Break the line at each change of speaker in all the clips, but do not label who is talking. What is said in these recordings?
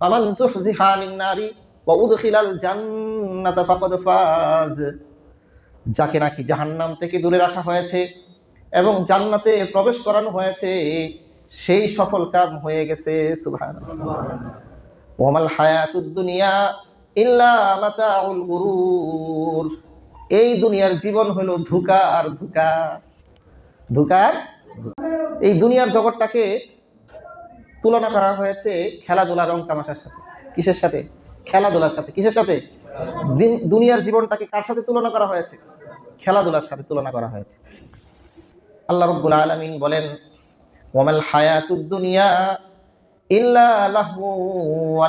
ফামান যুহজিহা আনিন নারি ওয়া উদখিলাল জান্নাতা ফাকাদ ফাজ। যাকে নাকি জাহান্নাম থেকে দূরে রাখা হয়েছে এবং জান্নাতে প্রবেশ করানো হয়েছে, সেই সফল কাম হয়ে গেছে, সুবহানাল্লাহ। ওয়ামাল হায়াতুদ দুনিয়া ইল্লা মাতাউল গুরুর। এই দুনিয়ার জীবন হলো ধোঁকা আর ধোঁকা। ধোঁকার এই দুনিয়ার জগৎটাকে তুলনা করা হয়েছে খেলাধুলা রং তামাশার সাথে। কিসের সাথে? খেলাধুলার সাথে। কিসের সাথে? দিন- দুনিয়ার জীবনটাকে কার সাথে তুলনা করা হয়েছে? খেলাধুলার সাথে তুলনা করা হয়েছে। আল্লাহ রব্বুল আলমিন বলেন, ওয়ামাল হায়াতুদ দুনিয়া ইল্লা লাহু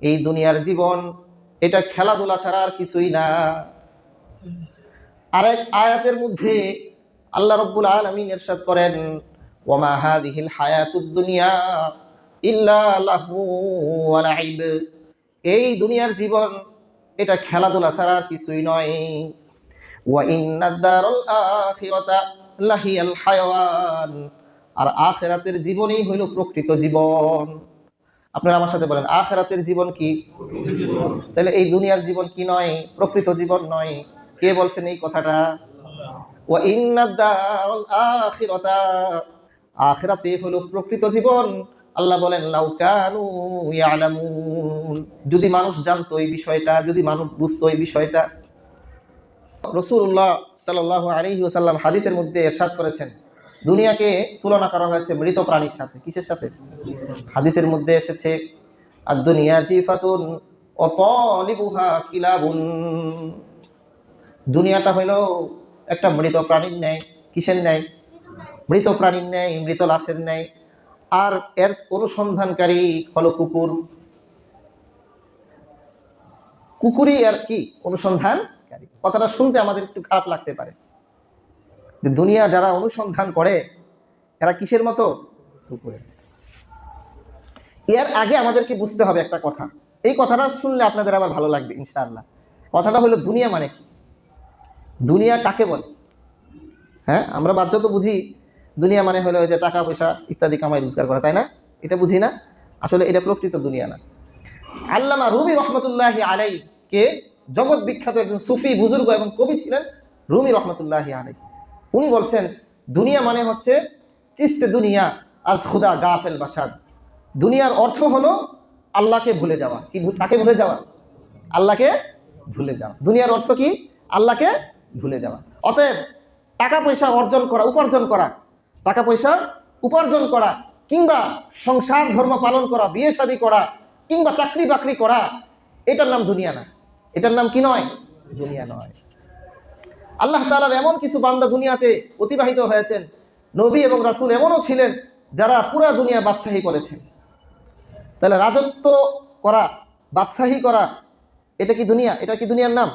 এই দুনিয়ার জীবন, এটা খেলাধুলা ছাড়া আর কিছুই না। আরেক আয়াতের মধ্যে আল্লাহ রব্বুল আলমিন এরশাদ করেন ওয়ামা হাদিহিল হায়াতুদ দুনিয়া ইল্লা লাহু ওয়া লাইব এই দুনিয়ার জীবন, এটা খেলাধুলা ছাড়া কিছুই নয়। ওয়া ইন্নাদ দারুল আখিরাতা লাহিয়াল হায়াওয়ান। আর আখেরাতের জীবনই হইল প্রকৃত জীবন। আপনারা আমার সাথে বলেন, আখেরাতের জীবন কি? তাহলে এই দুনিয়ার জীবন কি নয়? প্রকৃত জীবন নয়। কে বলছেন এই কথাটা? ও ইন্নাদারুল আখিরাতা আখিরাতে হলো প্রকৃত জীবন। আল্লাহ বলেন, লাউ কানু ইয়ালামুন। যদি মানুষ জানতো এই বিষয়টা, যদি মানুষ বুঝতো এই বিষয়টা। রসুল্লাহ সাল্লাহ আলী ওসাল্লাম হাদিসের মধ্যে এরশাদ করেছেন, দুনিয়াকে তুলনা করা হয়েছে মৃত প্রাণীর সাথে। কিসের সাথে? হাদিসের মধ্যে এসেছে আর দুনিয়া জিফাতুন অতলিবুহা কিলাবুন। দুনিয়াটা হইল একটা মৃত প্রাণীর ন্যায়। কিসের ন্যায়? মৃত প্রাণীর ন্যায়, মৃত লাশের ন্যায়, আর এর অনুসন্ধানকারী হলো কুকুর। কুকুরই আর কি অনুসন্ধানকারী? কথাটা শুনতে আমাদের একটু খারাপ লাগতে পারে। যে দুনিয়া যারা অনুসন্ধান করে, এরা কিসের মতো? কুকুরের। এর আগে আমাদেরকে বুঝতে হবে একটা কথা। এই কথাটা শুনলে আপনাদের আবার ভালো লাগবে, ইনশাআল্লাহ। কথাটা হলো দুনিয়া মানে কি? দুনিয়া কাকে বলে? হ্যাঁ আমরা বাচ্চা তো বুঝি দুনিয়া মানে হলো যে টাকা, পয়সা ইত্যাদি কামাই রোজগার করা, তাই না? এটা বুঝি না? আসলে এটা প্রকৃত দুনিয়া না। আল্লামা রুমি রহমতুল্লাহ আলাই কে জগৎ বিখ্যাত একজন সুফি, বুজুর্গ এবং কবি ছিলেন রুমি রহমতুল্লাহ আলাই উনি বলছেন, দুনিয়া মানে হচ্ছে চিস্তে দুনিয়া আজ খুদা গাফেল বাসাদ। দুনিয়ার অর্থ হলো আল্লাহকে ভুলে যাওয়া। কি কাকে ভুলে যাওয়া? আল্লাহকে ভুলে যাওয়া। দুনিয়ার অর্থ কি? আল্লাহকে ভুলে যাওয়া। অতএব টাকা পয়সা অর্জন করা, উপার্জন করা টাকা পয়সা উপার্জন করা কিংবা সংসার ধর্ম পালন করা, বিয়ে শাদী করা কিংবা চাকরি বাকরি করা, এটার নাম দুনিয়া না। এটার নাম কি নয়? দুনিয়া নয়। আল্লাহ তালার এমন কিছু বান্দা দুনিয়াতে অতিবাহিত হয়েছেন। নবী এবং রাসুল এমনও ছিলেন যারা পুরা দুনিয়া বাদশাহী করেছেন। তাহলে রাজত্ব করা, বাদশাহী করা, এটা কি দুনিয়া? এটা কি দুনিয়ার নাম?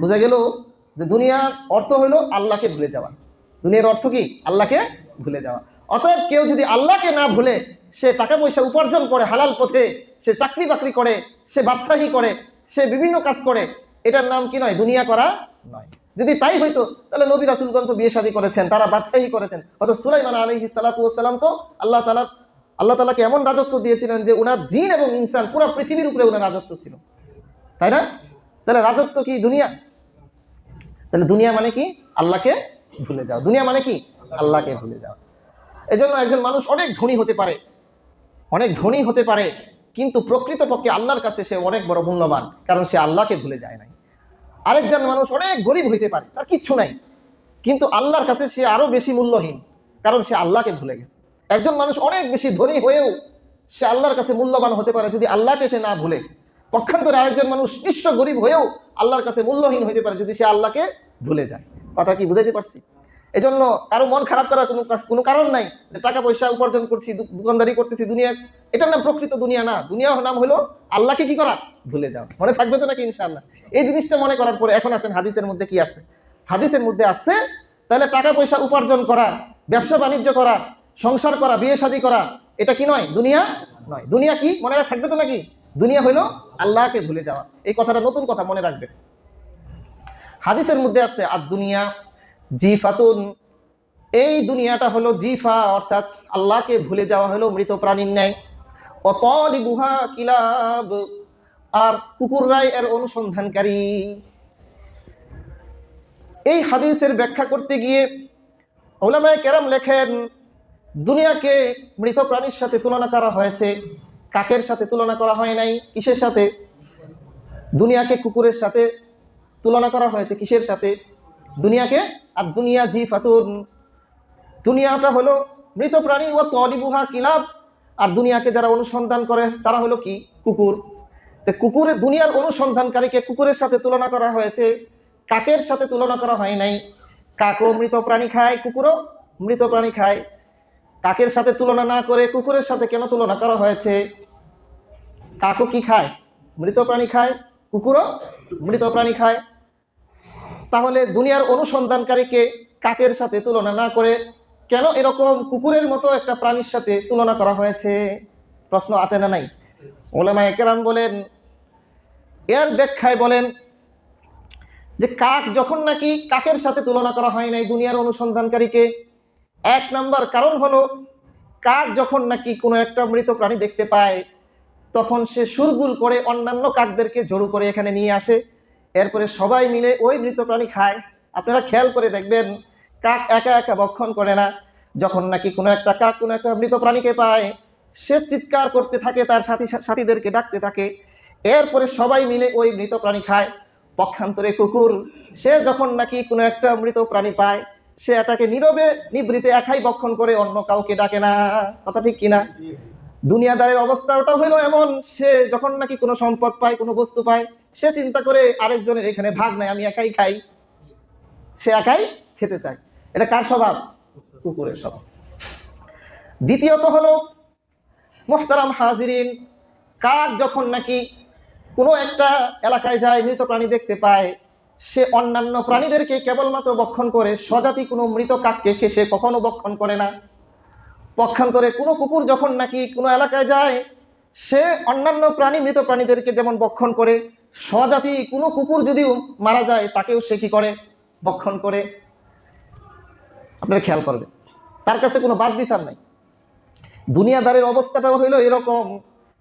বোঝা গেল যে দুনিয়ার অর্থ হলো আল্লাহকে ভুলে যাওয়া। দুনিয়ার অর্থ কি? আল্লাহকে ভুলে যাওয়া। অতএব কেউ যদি আল্লাহকে না ভুলে, সে টাকা পয়সা উপার্জন করে, হালাল পথে সে চাকরি বাকরি করে, সে বাদশাহী করে, সে বিভিন্ন কাজ করে, এটার নাম কি নয়? দুনিয়া করা নয়। যদি তাই হইতো, তাহলে নবী রাসুলগঞ্জ তো বিয়ে শাদী করেছেন, তারা বাদশাহী করেছেন। অত সুলাইমান আলী সালাতাম তো আল্লাহ তালার আল্লাহ তালাকে এমন রাজত্ব দিয়েছিলেন যে উনার জিন এবং ইনসান পুরো পৃথিবীর উপরে উনার রাজত্ব ছিল। তাই না? তাহলে রাজত্ব কি দুনিয়া? তাহলে দুনিয়া মানে কি? আল্লাহকে ভুলে যাও। দুনিয়া মানে কি? আল্লাহকে ভুলে যাও। এজন্য একজন মানুষ অনেক ধনী হতে পারে। অনেক ধনী হতে পারে, কিন্তু প্রকৃতপক্ষে আল্লাহর কাছে সে অনেক বড় মূল্যবান, কারণ সে আল্লাহকে ভুলে যায় নাই। আরেকজন মানুষ অনেক গরিব হইতে পারে, তার কিচ্ছু নাই। কিন্তু আল্লাহর কাছে সে আরও বেশি মূল্যহীন, কারণ সে আল্লাহকে ভুলে গেছে। একজন মানুষ অনেক বেশি ধনী হয়েও সে আল্লাহর কাছে মূল্যবান হতে পারে, যদি আল্লাহকে সে না ভুলে। পক্ষান্তরে আরেকজন মানুষ নিঃস্ব গরিব হয়েও আল্লাহর কাছে মূল্যহীন হতে পারে, যদি সে আল্লাহকে ভুলে যায়। কথা কি বুঝাইতে পারছি? এজন্য কারও মন খারাপ করার কোনো কোনো কারণ নাই টাকা পয়সা উপার্জন করছি দোকানদারি করতেছি, দুনিয়া এটার নাম প্রকৃত দুনিয়া না। দুনিয়া নাম হলো আল্লাহকে কি করা? ভুলে যাও মনে থাকবে তো নাকি ইনশাআল্লাহ? এই জিনিসটা মনে করার পরে এখন আসেন হাদিসের মধ্যে কি আসছে? হাদিসের মধ্যে আসছে, তাহলে টাকা পয়সা উপার্জন করা, ব্যবসা বাণিজ্য করা, সংসার করা, বিয়ে শাদী করা, এটা কি নয়? দুনিয়া নয়। দুনিয়া কি? মনে থাকবে তো নাকি? দুনিয়া হইল আল্লাহকে ভুলে যাওয়া। এই কথাটা নতুন কথা মনে রাখবে হাদিসের মধ্যে আসছে আর দুনিয়া জিফাতুন। এই দুনিয়াটা হলো জিফা, অর্থাৎ আল্লাহকে ভুলে যাওয়া হলো মৃত প্রাণীর ন্যায়। অতলিবুহা কিলাব, আর কুকুররাই এর অনুসন্ধানকারী। এই হাদিসের ব্যাখ্যা করতে গিয়ে ওলামায় কেরাম লেখেন, দুনিয়াকে মৃত প্রাণীর সাথে তুলনা করা হয়েছে, কাকের সাথে তুলনা করা হয় নাই, কিসের সাথে? দুনিয়াকে কুকুরের সাথে তুলনা করা হয়েছে কিসের সাথে? দুনিয়াকে? আর দুনিয়া জি ফাতুন দুনিয়াটা হলো মৃত প্রাণী ও তলিবুহা কিলাব। আর দুনিয়াকে যারা অনুসন্ধান করে, তারা হলো কি? কুকুর। তো কুকুরের দুনিয়ার অনুসন্ধানকারীকে কুকুরের সাথে তুলনা করা হয়েছে। কাকের সাথে তুলনা করা হয় নাই। কাকও মৃত প্রাণী খায়, কুকুরও মৃত প্রাণী খায়। কাকের সাথে তুলনা না করে কুকুরের সাথে কেন তুলনা করা হয়েছে? কাকও কি খায়? মৃত প্রাণী খায়। কুকুরও মৃত প্রাণী খায়। তাহলে দুনিয়ার অনুসন্ধানকারীকে কাকের সাথে তুলনা না করে কেন এরকম কুকুরের মতো একটা প্রাণীর সাথে তুলনা করা হয়েছে? প্রশ্ন আছে না নাই? ওলামা একরাম বলেন, এর ব্যাখ্যায় বলেন যে কাক যখন নাকি কাকের সাথে তুলনা করা হয় নাই দুনিয়ার অনুসন্ধানকারীকে, এক নাম্বার কারণ হলো কাক যখন নাকি কোনো একটা মৃত প্রাণী দেখতে পায় তখন সে সুরগুল করে অন্যান্য কাকদেরকে জড়ো করে এখানে নিয়ে আসে। এরপরে সবাই মিলে ওই মৃত প্রাণী খায়। আপনারা খেয়াল করে দেখবেন, কাক একা একা ভক্ষণ করে না। যখন নাকি কোনো একটা কাক কোনো একটা মৃত প্রাণীকে পায়, সে চিৎকার করতে থাকে, তার সাথী সাথীদেরকে ডাকতে থাকে। এরপরে সবাই মিলে ওই মৃত প্রাণী খায়। পক্ষান্তরে কুকুর, সে যখন নাকি কোনো একটা মৃত প্রাণী পায়, সে এটাকে নীরবে নিবৃতে একাই বক্ষণ করে, অন্য কাউকে ডাকে না। কথা ঠিক কিনা? দুনিয়াদারের অবস্থা ওটা হইল এমন, সে যখন নাকি কোনো সম্পদ পায়, কোনো বস্তু পায়, সে চিন্তা করে আরেকজনের এখানে ভাগ নাই আমি একাই খাই। সে একাই খেতে চায়। এটা কার স্বভাব? কুকুরের স্বভাব। দ্বিতীয়ত হলো, মোহতারাম হাজিরিন কাক যখন নাকি কোনো একটা এলাকায় যায়, মৃত প্রাণী দেখতে পায়, সে অন্যান্য প্রাণীদেরকে কেবলমাত্র বক্ষণ করে, স্বজাতি কোনো মৃত কাককে সে কখনো বক্ষণ করে না। পক্ষান্তরে কোনো কুকুর যখন নাকি কোনো এলাকায় যায়, সে অন্যান্য প্রাণী, মৃত প্রাণীদেরকে যেমন বক্ষণ করে, স্বজাতি কোনো কুকুর যদিও মারা যায়, তাকেও সে কি করে? বক্ষণ করে। আপনারা খেয়াল করবেন। তার কাছে কোনো বাস বিচার নাই। দুনিয়াদারের অবস্থাটাও হইল এরকম।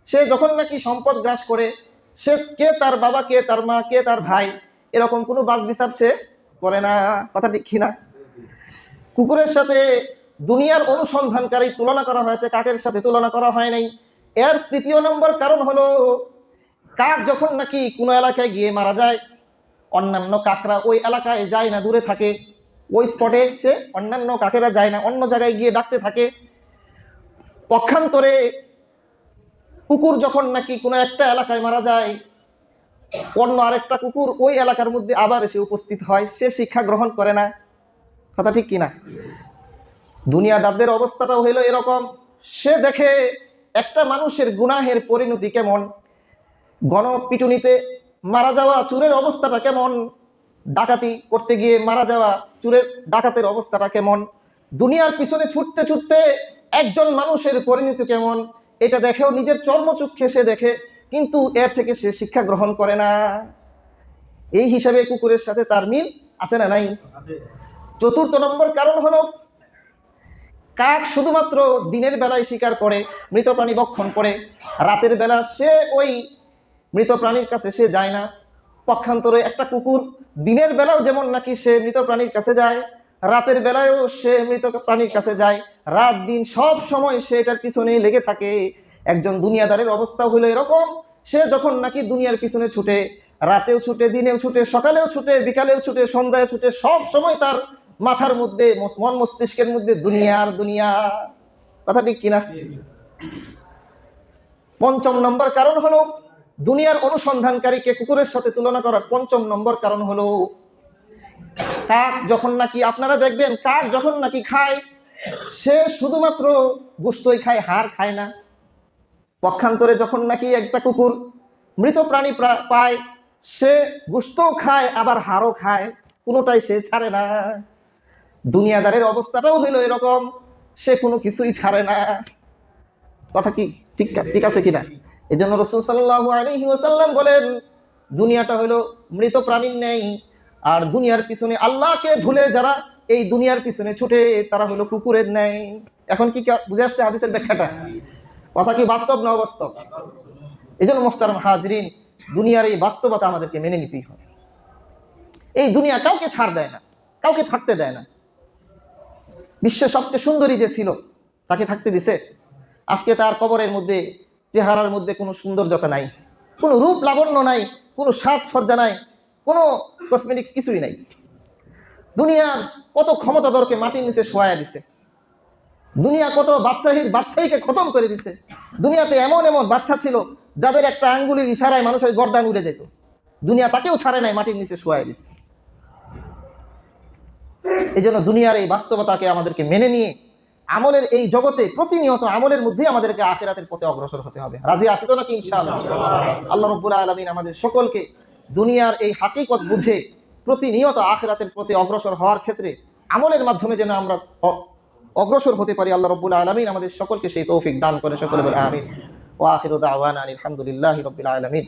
সে যখন নাকি সম্পদ গ্রাস করে, সে কে তার বাবা, কে তার মা, কে তার ভাই, এরকম কোনো বাস বিচার সে করে না। কথা ঠিক কিনা কুকুরের সাথে দুনিয়ার অনুসন্ধানকারী তুলনা করা হয়েছে, কাকের সাথে তুলনা করা হয় নাই। এর তৃতীয় নম্বর কারণ হলো, কাক যখন নাকি কোনো এলাকায় গিয়ে মারা যায়, অন্যান্য কাকরা ওই এলাকায় যায় না, দূরে থাকে। ওই স্পটে সে অন্যান্য কাকেরা যায় না, অন্য জায়গায় গিয়ে ডাকতে থাকে। পক্ষান্তরে কুকুর যখন নাকি কোনো একটা এলাকায় মারা যায়, অন্য আরেকটা কুকুর ওই এলাকার মধ্যে আবার এসে উপস্থিত হয়, সে শিক্ষা গ্রহণ করে না। কথা ঠিক কিনা দুনিয়াদারদের অবস্থাটাও হইল এরকম। সে দেখে একটা মানুষের গুনাহের পরিণতি কেমন? গণপিটুনিতে মারা যাওয়া চুরের অবস্থাটা কেমন? ডাকাতি করতে গিয়ে মারা যাওয়া চুরের ডাকাতের অবস্থাটা কেমন? দুনিয়ার পিছনে ছুটতে ছুটতে একজন মানুষের পরিণতি কেমন? এটা দেখেও নিজের চর্মচক্ষে সে দেখে কিন্তু এর থেকে সে শিক্ষা গ্রহণ করে না। এই হিসাবে কুকুরের সাথে তার মিল আছে না নাই? চতুর্থ নম্বর কারণ হলো কাক শুধুমাত্র দিনের বেলায় শিকার করে, মৃত প্রাণী বক্ষণ করে, রাতের বেলা সে ওই মৃত প্রাণীর কাছে সে যায় না। পক্ষান্তরে একটা কুকুর দিনের বেলাও যেমন নাকি সে মৃত প্রাণীর কাছে যায়, রাতের বেলায়ও সে মৃত প্রাণীর কাছে যায়, রাত দিন সব সময় সে এটার পিছনে লেগে থাকে। একজন দুনিয়াদারের অবস্থা হলো এরকম, সে যখন নাকি দুনিয়ার পিছনে ছুটে, রাতেও ছুটে, দিনেও ছুটে, সকালেও ছুটে, বিকালেও ছুটে সন্ধ্যায় ছুটে, সব সময় তার মাথার মধ্যে, মন মস্তিষ্কের মধ্যে দুনিয়ার দুনিয়া। কথা ঠিক কিনা? পঞ্চম নম্বর কারণ হলো, দুনিয়ার অনুসন্ধানকারীকে কুকুরের সাথে তুলনা করার পঞ্চম নম্বর কারণ হলো, কাক যখন নাকি, আপনারা দেখবেন, কাক যখন নাকি খায়, সে শুধুমাত্র গুস্তই খায়, হাড় খায় না। পক্ষান্তরে যখন নাকি একটা কুকুর মৃত প্রাণী পায়, সে গুস্তও খায়, আবার হাড়ও খায়, কোনোটাই সে ছাড়ে না। দুনিয়াদারের অবস্থাটাও হইল এরকম। সে কোনো কিছুই ছাড়ে না। কথা কি ঠিক ঠিক আছে কিনা? এই জন্য রসুল ওসাল্লাম বলেন, দুনিয়াটা হলো মৃত প্রাণীর নেই আর দুনিয়ার পিছনে আল্লাহকে ভুলে যারা এই দুনিয়ার পিছনে ছুটে, তারা হলো কুকুরের ন্যায়। এখন কি বুঝে আসছে হাদিসের ব্যাখ্যাটা? কথা কি বাস্তব না অবাস্তব? এই জন্য মোখতারম হাজরিন, দুনিয়ার এই বাস্তবতা আমাদেরকে মেনে নিতেই হবে। এই দুনিয়া কাউকে ছাড় দেয় না, কাউকে থাকতে দেয় না। বিশ্বের সবচেয়ে সুন্দরী যে ছিল, তাকে থাকতে দিছে। আজকে তার কবরের মধ্যে, চেহারার মধ্যে কোনো সৌন্দর্যতা নাই। কোনো রূপ লাবণ্য নাই, কোনো সাজসজ্জা নাই, কোনো কসমেটিক্স কিছুই নাই। দুনিয়ার কত ক্ষমতাধরকে মাটির নিচে শোয়া দিছে। দুনিয়া কত বাদশাহীর বাদশাহীকে খতম করে দিছে। দুনিয়াতে এমন এমন বাদশা ছিল, যাদের একটা আঙ্গুলির ইশারায় মানুষ ওই গর্দান উড়ে যেত। দুনিয়া তাকেও ছাড়ে নাই, মাটির নিচে শোয়া দিছে। এই জন্য দুনিয়ার এই বাস্তবতাকে আমাদেরকে মেনে নিয়ে আমলের এই জগতে প্রতিনিয়ত আমলের মধ্যেই আমাদেরকে আখেরাতের পথে অগ্রসর হতে হবে। রাজি আসি তো নাকি ইনশাআল্লাহ? আল্লাহ রব্বুল আলমিন আমাদের সকলকে দুনিয়ার এই হাকিকত বুঝে প্রতিনিয়ত আখেরাতের প্রতি অগ্রসর হওয়ার ক্ষেত্রে আমলের মাধ্যমে যেন আমরা অগ্রসর হতে পারি, আল্লাহ রব্বুল আলমিন আমাদের সকলকে সেই তৌফিক দান করে সকলে আমিন। ও আখির দাওয়ান আলহামদুলিল্লাহ রবিল আলমিন।